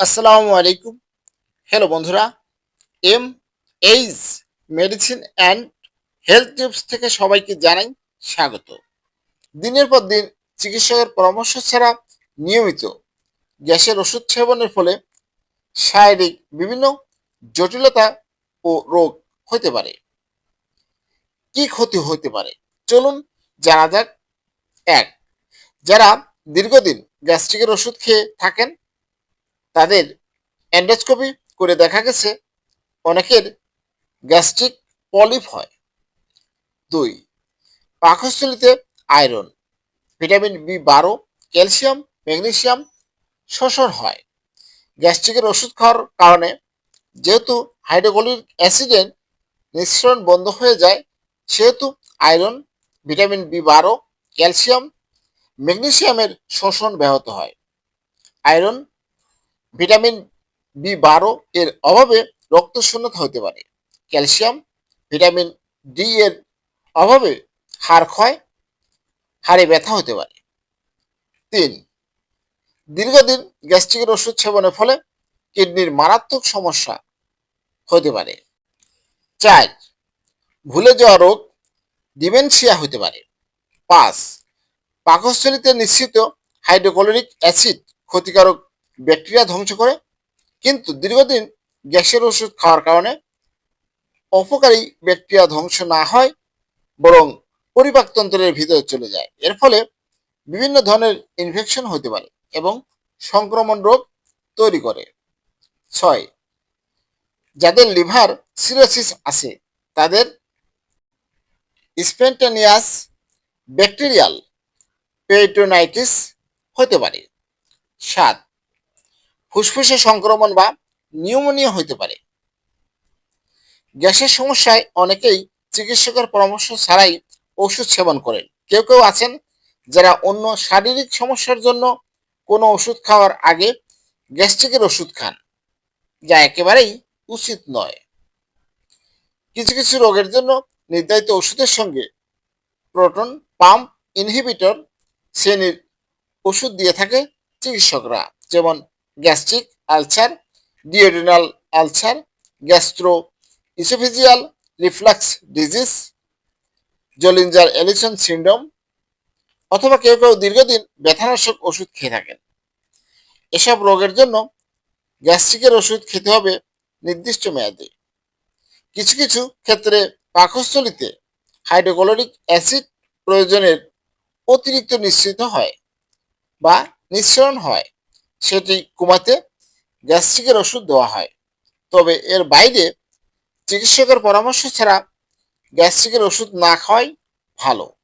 আসসালামু আলাইকুম। হ্যালো বন্ধুরা M H medicine and health tips থেকে সবাইকে জানাই স্বাগত। দিনের পর দিন চিকিৎসকের পরামর্শ ছাড়া নিয়মিত গ্যাসের ওষুধ সেবনের ফলে শারীরিক বিভিন্ন জটিলতা ও রোগ হতে পারে। কি ক্ষতি হতে পারে? চলুন জানা যাক। এক, যারা দীর্ঘদিন গ্যাস্ট্রিকের ওষুধ খেয়ে থাকেন তাদের এন্ডোস্কোপি করে দেখা গেছে অনেকের গ্যাস্ট্রিক পলিপ হয়। দুই, পাকস্থলিতে আয়রন ভিটামিন বি বারো ক্যালসিয়াম ম্যাগনেসিয়াম শোষণ হয়। গ্যাস্ট্রিকের ওষুধ খাওয়ার কারণে যেহেতু হাইড্রোক্লোরিক অ্যাসিডের নিঃসরণ বন্ধ হয়ে যায়, সেহেতু আয়রন ভিটামিন বি বারো ক্যালসিয়াম ম্যাগনেসিয়ামের শোষণ ব্যাহত হয়। আয়রন ভিটামিন বি বারো এর অভাবে রক্ত শূন্যতা হতে পারে। ক্যালসিয়াম, ভিটামিন ডি এর অভাবে হাড় ক্ষয়, হাড়ে ব্যথা হতে পারে। তিন, দীর্ঘদিন গ্যাস্ট্রিকের ওষুধ সেবনের ফলে কিডনির মারাত্মক সমস্যা হতে পারে। চার, ভুলে যাওয়া রোগ, ডিমেনশিয়া হতে পারে। পাঁচ, পাকস্থলিতে নিশ্চিত হাইড্রোক্লোরিক অ্যাসিড ক্ষতিকারক ব্যাকটেরিয়া ধ্বংস করে, কিন্তু দীর্ঘদিন গ্যাসের ওষুধ খাওয়ার কারণে অপকারী ব্যাকটেরিয়া ধ্বংস না হয়, বরং পরিপাকতন্ত্রের ভিতরে চলে যায়। এর ফলে বিভিন্ন ধরনের ইনফেকশন হতে পারে এবং সংক্রমণ রোগ তৈরি করে। ছয়, যাদের লিভার সিরোসিস আছে, তাদের স্পেন্টানিয়াস ব্যাকটেরিয়াল পেটোনাইটিস হতে পারে। সাত ফুসফুসে সংক্রমণ বা নিউমোনিয়া হতে পারে। গ্যাসের সমস্যায় অনেকেই চিকিৎসকের পরামর্শ ছাড়াই ওষুধ সেবন করেন। কেউ কেউ আছেন যারা অন্য শারীরিক সমস্যার জন্য কোনো ওষুধ খাওয়ার আগে গ্যাস্ট্রিকের ওষুধ খান, যা একেবারেই উচিত নয়। কিছু কিছু রোগের জন্য নির্ধারিত ওষুধের সঙ্গে প্রোটন পাম্প ইনহিবিটর শ্রেণির ওষুধ দিয়ে থাকে চিকিৎসকরা, যেমন gastric ulcer, duodenal ulcer gastro oesophageal reflux disease, Zollinger Ellison syndrome, অথবা কেউ কেউ দীর্ঘদিন ব্যথানাশক ওষুধ খেয়ে থাকেন। এসব রোগের জন্য গ্যাস্ট্রিকের ওষুধ খেতে হবে নির্দিষ্ট মেয়াদে। কিছু কিছু ক্ষেত্রে পাকস্থলিতে হাইড্রোক্লোরিক অ্যাসিড প্রয়োজনের অতিরিক্ত নিশ্চিত হয় বা নিঃসরণ হয়। সেটি কমাতে গ্যাস্ট্রিকের ওষুধ দেওয়া হয়। তবে এর বাইরে চিকিৎসকের পরামর্শ ছাড়া গ্যাস্ট্রিকের ওষুধ না খাওয়াই ভালো।